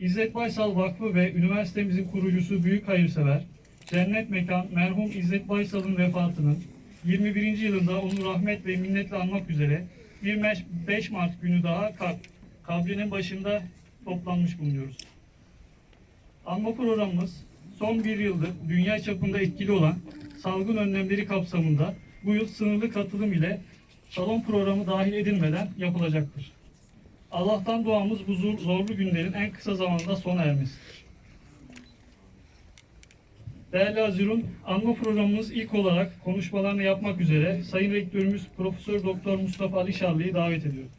İzzet Baysal Vakfı ve üniversitemizin kurucusu büyük hayırsever, cennet mekan merhum İzzet Baysal'ın vefatının 21. yılında onu rahmet ve minnetle anmak üzere 25 Mart günü daha kab kabrinin başında toplanmış bulunuyoruz. Anma programımız son bir yıldır dünya çapında etkili olan salgın önlemleri kapsamında bu yıl sınırlı katılım ile salon programı dahil edilmeden yapılacaktır. Allah'tan duamız bu zor- zorlu günlerin en kısa zamanda sona ermesidir. Değerli Azirun, anma programımız ilk olarak konuşmalarını yapmak üzere Sayın Rektörümüz Profesör Doktor Mustafa Ali Şarlı'yı davet ediyorum.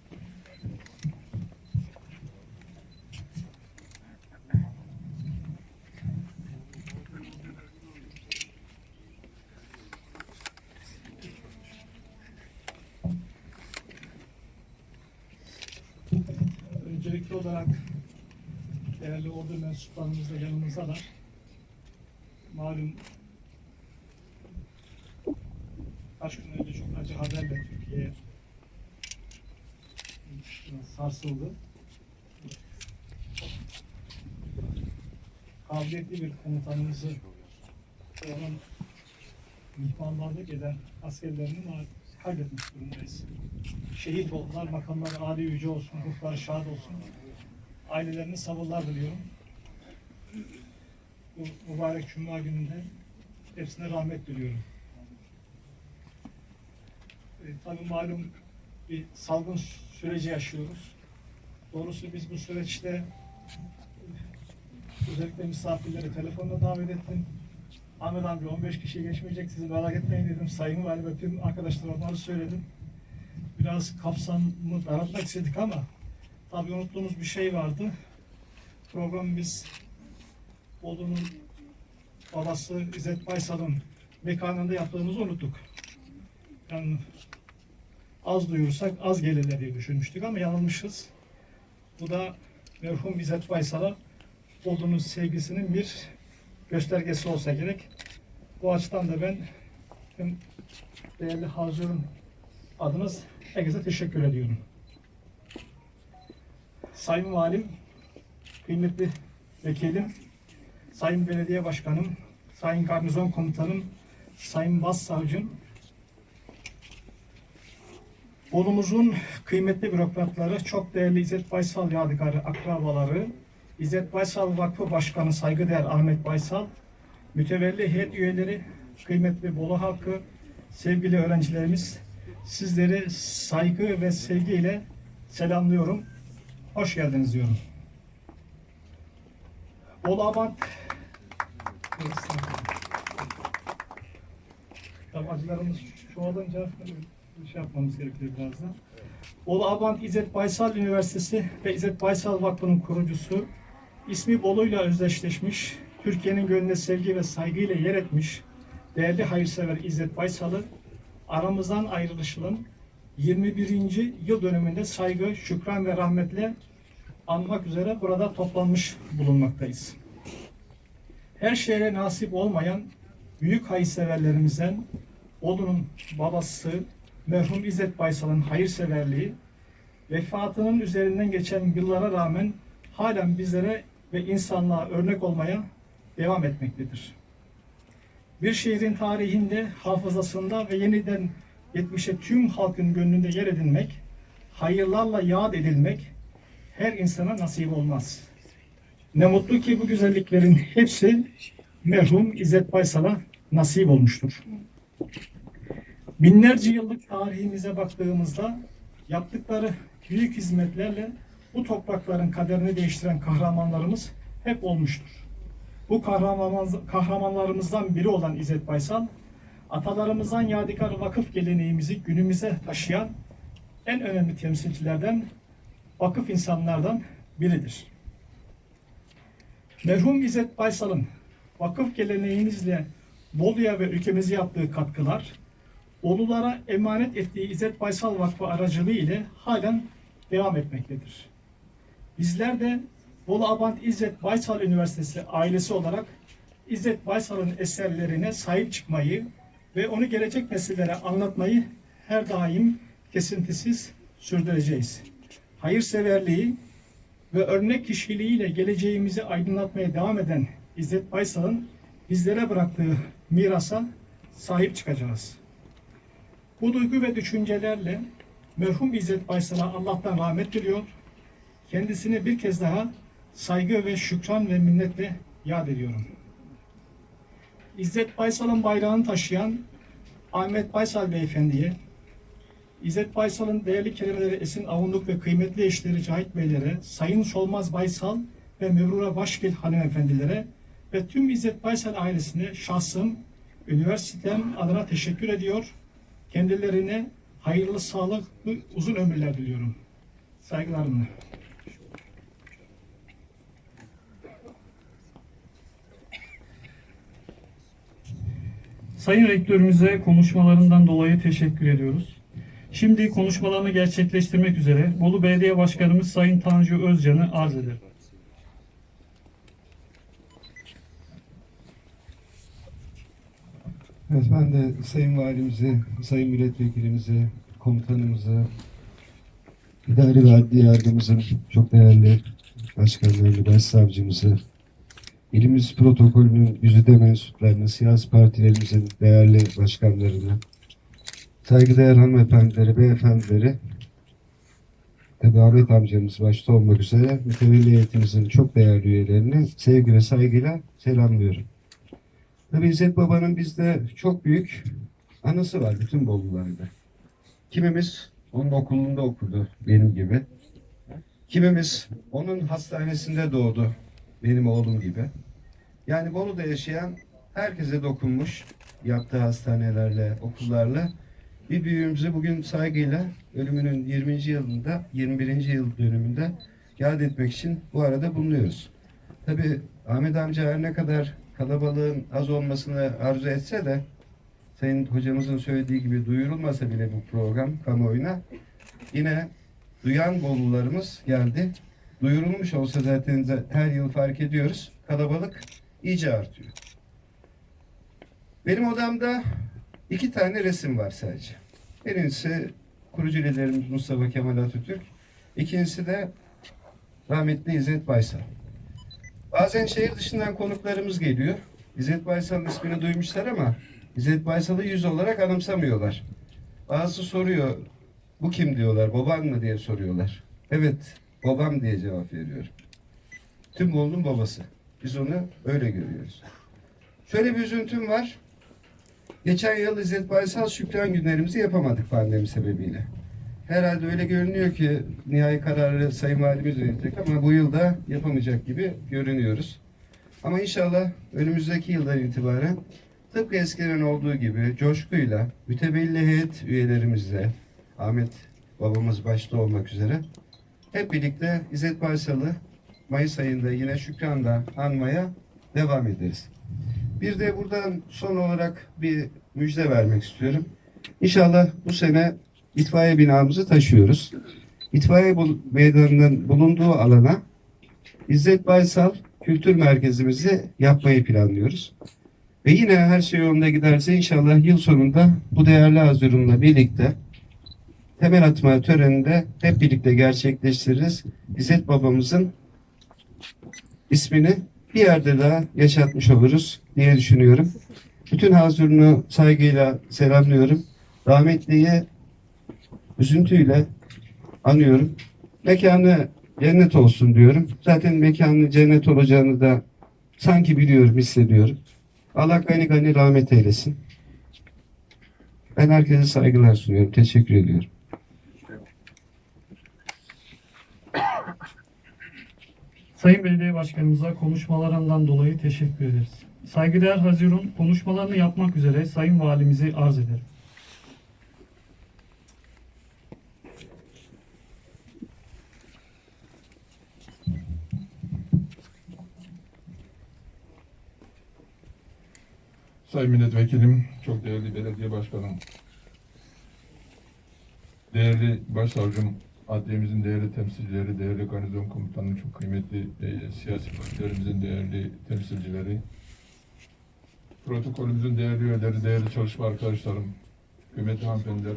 Öncelikli olarak değerli mensuplarımız da yanımızdalar. Malum kaç gün önce çok acı haberle Türkiye sarsıldı. Kabiliyetli bir komutanımızı onun mihmanlarlık eden askerlerini kaybetmiş durumdayız. Şehit oldular, makamları âli yüce olsun, ruhları şad olsun. Ailelerine sabırlar diliyorum. Bu mübarek Cuma gününde hepsine rahmet diliyorum. E, tabii malum bir salgın süreci yaşıyoruz. Doğrusu biz bu süreçte özellikle misafirleri telefonla davet ettim. Ahmet amca 15 kişi geçmeyecek sizi merak etmeyin dedim. Sayın Valim ve tüm arkadaşlar onları söyledim. Biraz kapsamı daraltmak istedik ama tabii unuttuğumuz bir şey vardı. Programı biz Bolu'nun babası İzzet Baysal'ın mekanında yaptığımızı unuttuk. Yani az duyursak az gelirler diye düşünmüştük ama yanılmışız. Bu da merhum İzzet Baysal'a Bolu'nun sevgisinin bir göstergesi olsa gerek. Bu açıdan da ben tüm değerli hazırın adınız herkese teşekkür ediyorum. Sayın Valim, kıymetli vekilim, Sayın Belediye Başkanım, Sayın Garnizon Komutanım, Sayın Başsavcım, Bolumuzun kıymetli bürokratları, çok değerli İzzet Baysal Yadigarı akrabaları, İzzet Baysal Vakfı Başkanı saygıdeğer Ahmet Baysal, mütevelli heyet üyeleri, kıymetli Bolu halkı, sevgili öğrencilerimiz, sizleri saygı ve sevgiyle selamlıyorum. Hoş geldiniz diyorum. Bolu Abant Tabii acılarımız çoğalınca şey yapmamız gerekiyor birazdan. Bolu Abant İzzet Baysal Üniversitesi ve İzzet Baysal Vakfı'nın kurucusu, ismi Bolu'yla özdeşleşmiş, Türkiye'nin gönlüne sevgi ve saygıyla yer etmiş, değerli hayırsever İzzet Baysal'ı aramızdan ayrılışının 21. yıl dönümünde saygı, şükran ve rahmetle anmak üzere burada toplanmış bulunmaktayız. Her şehre nasip olmayan büyük hayırseverlerimizden Bolu'nun babası merhum İzzet Baysal'ın hayırseverliği vefatının üzerinden geçen yıllara rağmen halen bizlere ve insanlığa örnek olmaya devam etmektedir. Bir şehrin tarihinde, hafızasında ve yeniden yetmişe tüm halkın gönlünde yer edinmek, hayırlarla yad edilmek her insana nasip olmaz. Ne mutlu ki bu güzelliklerin hepsi merhum İzzet Baysal'a nasip olmuştur. Binlerce yıllık tarihimize baktığımızda yaptıkları büyük hizmetlerle bu toprakların kaderini değiştiren kahramanlarımız hep olmuştur. Bu kahramanlar- kahramanlarımızdan biri olan İzzet Baysal, atalarımızdan yadigar vakıf geleneğimizi günümüze taşıyan en önemli temsilcilerden, vakıf insanlardan biridir. Merhum İzzet Baysal'ın vakıf geleneğimizle Bolu'ya ve ülkemize yaptığı katkılar, Bolulara emanet ettiği İzzet Baysal Vakfı aracılığı ile halen devam etmektedir. Bizler de Bolu Abant İzzet Baysal Üniversitesi ailesi olarak İzzet Baysal'ın eserlerine sahip çıkmayı ve onu gelecek nesillere anlatmayı her daim kesintisiz sürdüreceğiz. Hayırseverliği, ve örnek kişiliğiyle geleceğimizi aydınlatmaya devam eden İzzet Baysal'ın bizlere bıraktığı mirasa sahip çıkacağız. Bu duygu ve düşüncelerle merhum İzzet Baysal'a Allah'tan rahmet diliyor. Kendisini bir kez daha saygı ve şükran ve minnetle yad ediyorum. İzzet Baysal'ın bayrağını taşıyan Ahmet Baysal Beyefendi'ye, İzzet Baysal'ın değerli kelimeleri Esin Avunduk ve kıymetli eşleri Cahit Beylere, Sayın Solmaz Baysal ve Mevrura Başgil hanımefendilere ve tüm İzzet Baysal ailesine şahsım, üniversitem adına teşekkür ediyor. Kendilerine hayırlı, sağlıklı, uzun ömürler diliyorum. Saygılarımla. Sayın Rektörümüze konuşmalarından dolayı teşekkür ediyoruz. Şimdi konuşmalarını gerçekleştirmek üzere Bolu Belediye Başkanımız Sayın Tanju Özcan'ı arz ederim. Evet ben de Sayın Valimizi, Sayın Milletvekilimizi, komutanımızı, idari ve adli yardımcımızın çok değerli başkanlarını, başsavcımızı, ilimiz protokolünün yüzüde mensuplarını, siyasi partilerimizin değerli başkanlarını, saygıdeğer hanımefendileri, beyefendileri, tabi Ahmet amcamız başta olmak üzere mütevelli heyetimizin çok değerli üyelerini sevgi ve saygıyla selamlıyorum. Tabii İzzet Baba'nın bizde çok büyük anısı var bütün Bolularda. Kimimiz onun okulunda okudu benim gibi. Kimimiz onun hastanesinde doğdu benim oğlum gibi. Yani Bolu'da yaşayan herkese dokunmuş yaptığı hastanelerle, okullarla. Bir büyüğümüzü bugün saygıyla ölümünün 20. yılında, 21. yıl dönümünde yad etmek için bu arada bulunuyoruz. Tabii Ahmet amca her ne kadar kalabalığın az olmasını arzu etse de Sayın hocamızın söylediği gibi duyurulmasa bile bu program kamuoyuna yine duyan Bolularımız geldi. Duyurulmuş olsa zaten her yıl fark ediyoruz. Kalabalık iyice artıyor. Benim odamda iki tane resim var sadece. Birincisi kurucu liderimiz Mustafa Kemal Atatürk. İkincisi de rahmetli İzzet Baysal. Bazen şehir dışından konuklarımız geliyor. İzzet Baysal'ın ismini duymuşlar ama İzzet Baysal'ı yüz olarak anımsamıyorlar. Bazısı soruyor, bu kim diyorlar, baban mı diye soruyorlar. Evet, babam diye cevap veriyorum. Tüm Bolu'nun babası. Biz onu öyle görüyoruz. Şöyle bir üzüntüm var. Geçen yıl İzzet Baysal Şükran günlerimizi yapamadık pandemi sebebiyle. Herhalde öyle görünüyor ki nihai kararı Sayın Valimiz verecek ama bu yılda yapamayacak gibi görünüyoruz. Ama inşallah önümüzdeki yıldan itibaren tıpkı eskiden olduğu gibi coşkuyla mütevelli heyet üyelerimizle Ahmet babamız başta olmak üzere hep birlikte İzzet Baysal'ı Mayıs ayında yine Şükran'da anmaya devam ederiz. Bir de buradan son olarak bir müjde vermek istiyorum. İnşallah bu sene itfaiye binamızı taşıyoruz. İtfaiye meydanının bulunduğu alana İzzet Baysal Kültür Merkezimizi yapmayı planlıyoruz. Ve yine her şey yolunda giderse inşallah yıl sonunda bu değerli Hazırım'la birlikte temel atma töreninde hep birlikte gerçekleştiririz. İzzet babamızın ismini bir yerde daha yaşatmış oluruz diye düşünüyorum. Bütün Hazırım'ı saygıyla selamlıyorum. Rahmetliye üzüntüyle anıyorum. Mekanı cennet olsun diyorum. Zaten mekanı cennet olacağını da sanki biliyorum, hissediyorum. Allah gani gani rahmet eylesin. Ben herkese saygılar sunuyorum. Teşekkür ediyorum. Sayın Belediye Başkanımıza konuşmalarından dolayı teşekkür ederiz. Saygıdeğer Hazirun konuşmalarını yapmak üzere Sayın Valimizi arz ederim. Sayın Milletvekilim, çok değerli belediye başkanım, değerli başsavcım, adliyemizin değerli temsilcileri, değerli garnizon komutanım, çok kıymetli e, siyasi partilerimizin değerli temsilcileri, protokolümüzün değerli üyeleri, değerli çalışma arkadaşlarım, kıymetli hanımefendiler,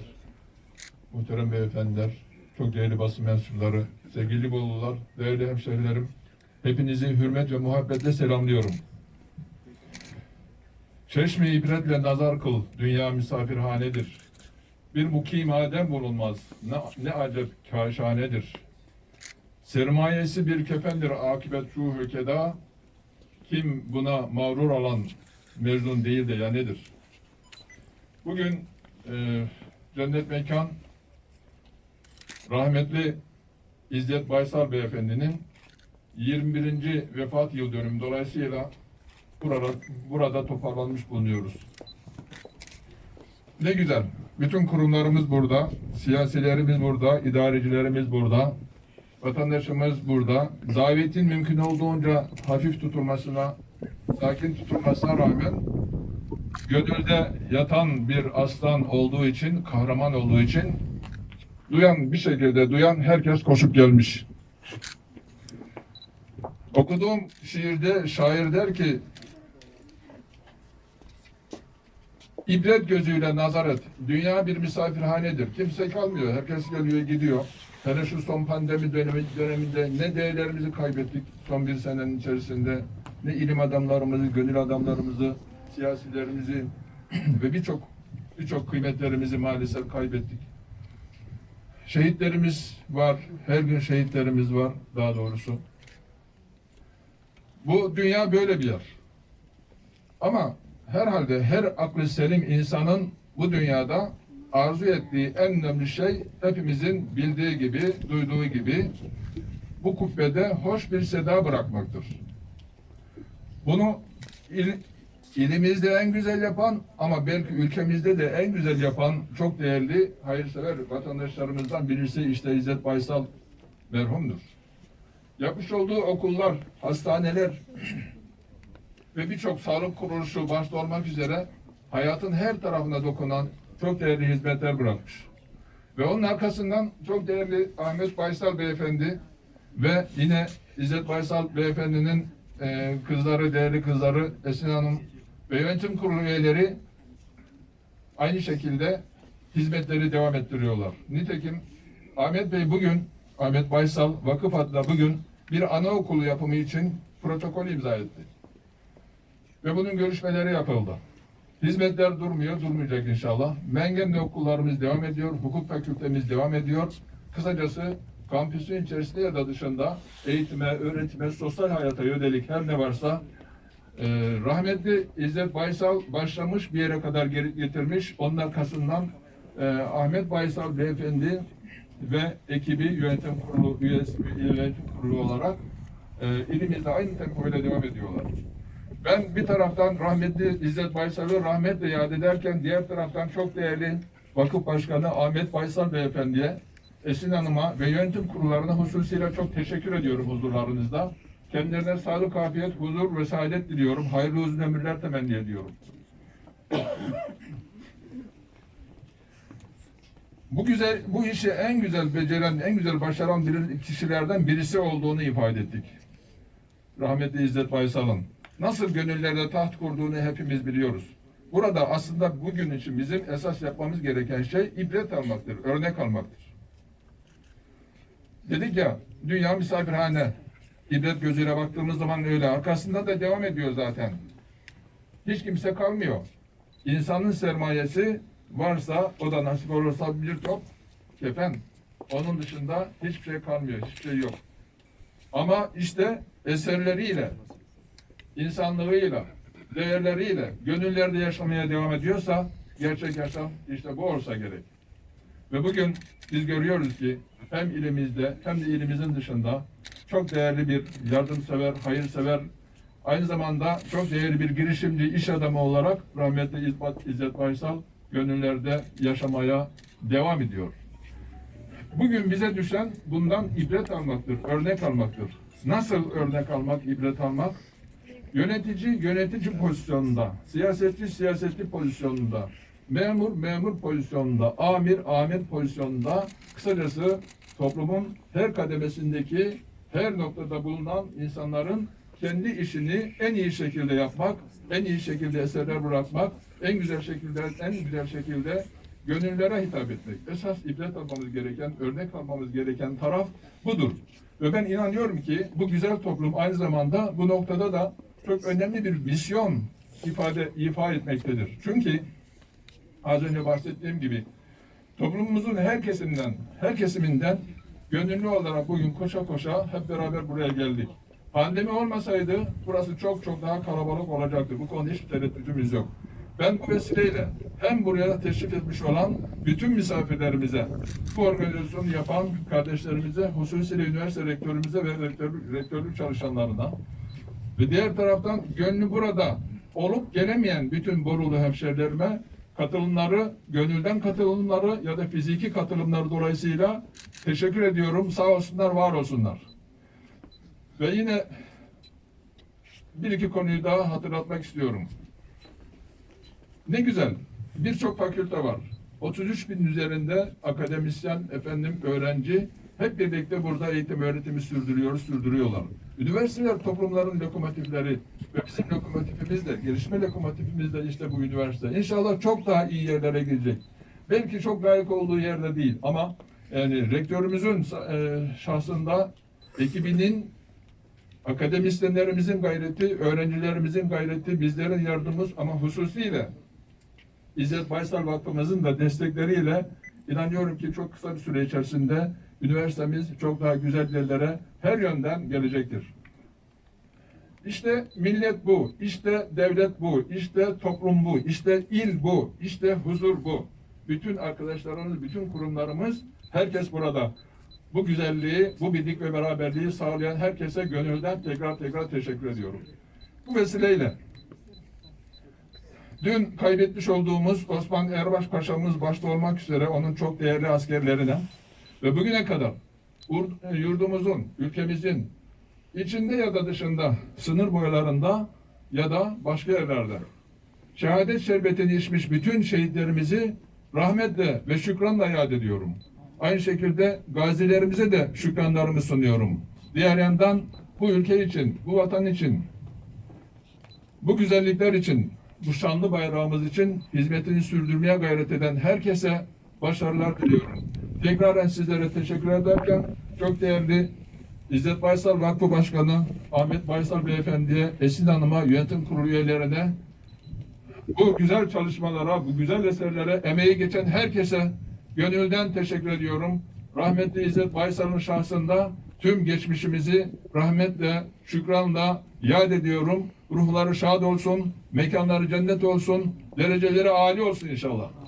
muhterem beyefendiler, çok değerli basın mensupları, sevgili Bolulular, değerli hemşerilerim, hepinizi hürmet ve muhabbetle selamlıyorum. Çeşme ibretle nazar kıl, dünya misafirhanedir. Bir mukim adem bulunmaz, ne, ne acep kaşanedir. Sermayesi bir kefendir, akibet şu hükeda, kim buna mağrur alan mecnun değil de ya nedir? Bugün e, cennet mekan rahmetli İzzet Baysal Beyefendinin 21. vefat yıl dönümü dolayısıyla burada, burada toparlanmış bulunuyoruz. Ne güzel. Bütün kurumlarımız burada, siyasilerimiz burada, idarecilerimiz burada, vatandaşımız burada. Davetin mümkün olduğunca hafif tutulmasına, sakin tutulmasına rağmen gönülde yatan bir aslan olduğu için, kahraman olduğu için duyan bir şekilde duyan herkes koşup gelmiş. Okuduğum şiirde şair der ki İbret gözüyle nazar et. Dünya bir misafirhanedir. Kimse kalmıyor. Herkes geliyor gidiyor. Hele şu son pandemi dönemi, döneminde ne değerlerimizi kaybettik son bir senenin içerisinde. Ne ilim adamlarımızı, gönül adamlarımızı, siyasilerimizi ve birçok birçok kıymetlerimizi maalesef kaybettik. Şehitlerimiz var. Her gün şehitlerimiz var daha doğrusu. Bu dünya böyle bir yer. Ama herhalde her aklı selim insanın bu dünyada arzu ettiği en önemli şey hepimizin bildiği gibi, duyduğu gibi bu kubbede hoş bir seda bırakmaktır. Bunu il, ilimizde en güzel yapan ama belki ülkemizde de en güzel yapan çok değerli hayırsever vatandaşlarımızdan birisi işte İzzet Baysal merhumdur. Yapmış olduğu okullar, hastaneler ve birçok sağlık kuruluşu başta olmak üzere hayatın her tarafına dokunan çok değerli hizmetler bırakmış. Ve onun arkasından çok değerli Ahmet Baysal Beyefendi ve yine İzzet Baysal Beyefendi'nin e, kızları, değerli kızları Esin Hanım ve yönetim kurulu üyeleri aynı şekilde hizmetleri devam ettiriyorlar. Nitekim Ahmet Bey bugün, Ahmet Baysal Vakıf adına bugün bir anaokulu yapımı için protokol imza etti. Ve bunun görüşmeleri yapıldı. Hizmetler durmuyor, durmayacak inşallah. Mengen'de okullarımız devam ediyor, hukuk fakültemiz devam ediyor. Kısacası kampüsün içerisinde ya da dışında eğitime, öğretime, sosyal hayata yönelik her ne varsa e, rahmetli İzzet Baysal başlamış bir yere kadar geri getirmiş. Onun arkasından e, Ahmet Baysal Beyefendi ve ekibi yönetim kurulu üyesi, yönetim kurulu olarak e, ilimizde aynı tempoyla devam ediyorlar. Ben bir taraftan rahmetli İzzet Baysal'ı rahmetle yad ederken diğer taraftan çok değerli vakıf başkanı Ahmet Baysal Beyefendi'ye, Esin Hanım'a ve yönetim kurullarına hususuyla çok teşekkür ediyorum huzurlarınızda. Kendilerine sağlık, afiyet, huzur ve saadet diliyorum. Hayırlı uzun ömürler temenni ediyorum. Bu güzel, bu işi en güzel beceren, en güzel başaran bir kişilerden birisi olduğunu ifade ettik. Rahmetli İzzet Baysal'ın nasıl gönüllerde taht kurduğunu hepimiz biliyoruz. Burada aslında bugün için bizim esas yapmamız gereken şey ibret almaktır, örnek almaktır. Dedik ya, dünya misafirhane. İbret gözüyle baktığımız zaman öyle. Arkasında da devam ediyor zaten. Hiç kimse kalmıyor. İnsanın sermayesi varsa, o da nasip olursa bir top kefen. Onun dışında hiçbir şey kalmıyor, hiçbir şey yok. Ama işte eserleriyle, insanlığıyla, değerleriyle gönüllerde yaşamaya devam ediyorsa gerçek yaşam işte bu olsa gerek. Ve bugün biz görüyoruz ki hem ilimizde hem de ilimizin dışında çok değerli bir yardımsever, hayırsever, aynı zamanda çok değerli bir girişimci, iş adamı olarak rahmetli İzzet, İzzet Baysal gönüllerde yaşamaya devam ediyor. Bugün bize düşen bundan ibret almaktır, örnek almaktır. Nasıl örnek almak, ibret almak? Yönetici yönetici pozisyonunda, siyasetçi siyasetçi pozisyonunda, memur memur pozisyonunda, amir amir pozisyonunda, kısacası toplumun her kademesindeki her noktada bulunan insanların kendi işini en iyi şekilde yapmak, en iyi şekilde eserler bırakmak, en güzel şekilde en güzel şekilde gönüllere hitap etmek. Esas ibret almamız gereken, örnek almamız gereken taraf budur. Ve ben inanıyorum ki bu güzel toplum aynı zamanda bu noktada da çok önemli bir misyon ifade ifa etmektedir. Çünkü az önce bahsettiğim gibi toplumumuzun her kesiminden, her kesiminden gönüllü olarak bugün koşa koşa hep beraber buraya geldik. Pandemi olmasaydı burası çok çok daha kalabalık olacaktı. Bu konuda hiçbir tereddütümüz yok. Ben bu vesileyle hem buraya teşrif etmiş olan bütün misafirlerimize, bu organizasyonu yapan kardeşlerimize, hususiyle üniversite rektörümüze ve rektörlük, rektörlük çalışanlarına ve diğer taraftan gönlü burada olup gelemeyen bütün Borulu hemşerilerime katılımları, gönülden katılımları ya da fiziki katılımları dolayısıyla teşekkür ediyorum. Sağ olsunlar, var olsunlar. Ve yine bir iki konuyu daha hatırlatmak istiyorum. Ne güzel. Birçok fakülte var. 33 bin üzerinde akademisyen, efendim öğrenci hep birlikte burada eğitim öğretimi sürdürüyoruz, sürdürüyorlar. Üniversiteler toplumların lokomotifleri ve bizim lokomotifimiz de, gelişme lokomotifimiz de işte bu üniversite. İnşallah çok daha iyi yerlere gidecek. Belki çok layık olduğu yerde değil ama yani rektörümüzün e, şahsında ekibinin akademisyenlerimizin gayreti, öğrencilerimizin gayreti, bizlerin yardımımız ama hususiyle İzzet Baysal Vakfımızın da destekleriyle inanıyorum ki çok kısa bir süre içerisinde üniversitemiz çok daha güzel yerlere her yönden gelecektir. İşte millet bu, işte devlet bu, işte toplum bu, işte il bu, işte huzur bu. Bütün arkadaşlarımız, bütün kurumlarımız, herkes burada. Bu güzelliği, bu birlik ve beraberliği sağlayan herkese gönülden tekrar tekrar teşekkür ediyorum. Bu vesileyle dün kaybetmiş olduğumuz Osman Erbaş Paşa'mız başta olmak üzere onun çok değerli askerlerine ve bugüne kadar ur- yurdumuzun, ülkemizin içinde ya da dışında, sınır boylarında ya da başka yerlerde şehadet şerbetini içmiş bütün şehitlerimizi rahmetle ve şükranla yad ediyorum. Aynı şekilde gazilerimize de şükranlarımı sunuyorum. Diğer yandan bu ülke için, bu vatan için, bu güzellikler için, bu şanlı bayrağımız için hizmetini sürdürmeye gayret eden herkese başarılar diliyorum. Tekraren sizlere teşekkür ederken çok değerli İzzet Baysal Vakfı Başkanı Ahmet Baysal Beyefendi'ye, Esin Hanım'a, yönetim kurulu üyelerine bu güzel çalışmalara, bu güzel eserlere emeği geçen herkese gönülden teşekkür ediyorum. Rahmetli İzzet Baysal'ın şahsında tüm geçmişimizi rahmetle, şükranla yad ediyorum. Ruhları şad olsun, mekanları cennet olsun, dereceleri âli olsun inşallah.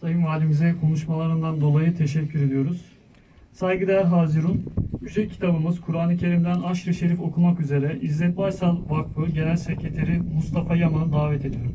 Sayın Valimize konuşmalarından dolayı teşekkür ediyoruz. Saygıdeğer Hazirun, Yüce kitabımız Kur'an-ı Kerim'den Aşr-ı Şerif okumak üzere İzzet Baysal Vakfı Genel Sekreteri Mustafa Yaman'ı davet ediyorum.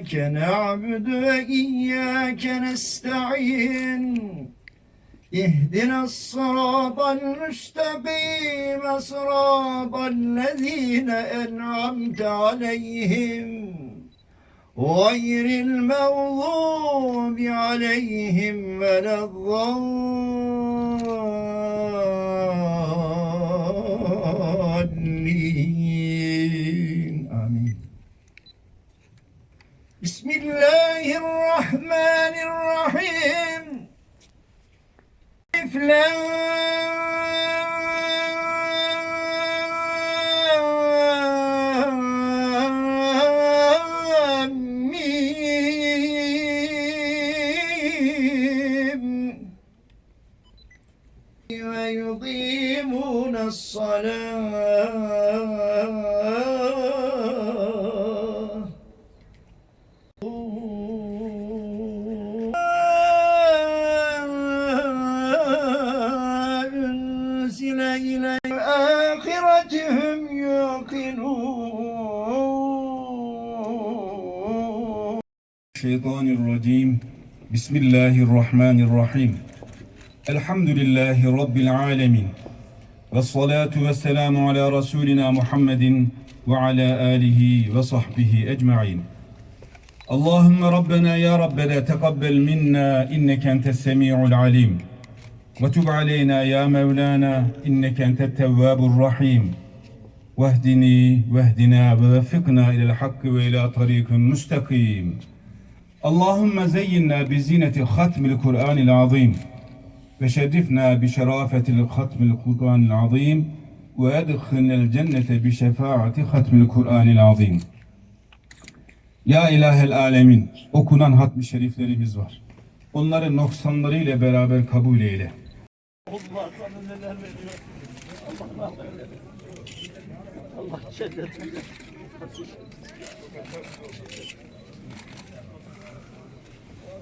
إياك نعبد وإياك نستعين اهدنا الصراط المستقيم صراط الذين أنعمت عليهم غير المغضوب عليهم ولا الضالين الله الرحمن الرحيم. ألف الشيطان الرجيم بسم الله الرحمن الرحيم الحمد لله رب العالمين والصلاة والسلام على رسولنا محمد وعلى آله وصحبه أجمعين اللهم ربنا يا ربنا تقبل منا إنك أنت السميع العليم وتب علينا يا مولانا إنك أنت التواب الرحيم واهدني واهدنا ووفقنا إلى الحق وإلى طريق مستقيم Allahümme zeyyinna bi zineti hatmil Kur'anil azim ve şerifna bi şerafetil hatmil Kur'anil azim ve edhilnel cennete bi şefaati hatmil Kur'anil azim. Ya ilahel alemin okunan hatmi şeriflerimiz var. Onları noksanlarıyla beraber kabul eyle. Allah sana neler veriyor. Allah Allah cennet.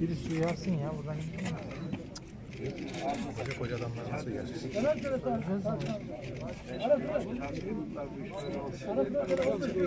Birisi uyarsın ya buradan. Ara sıra. Ara sıra.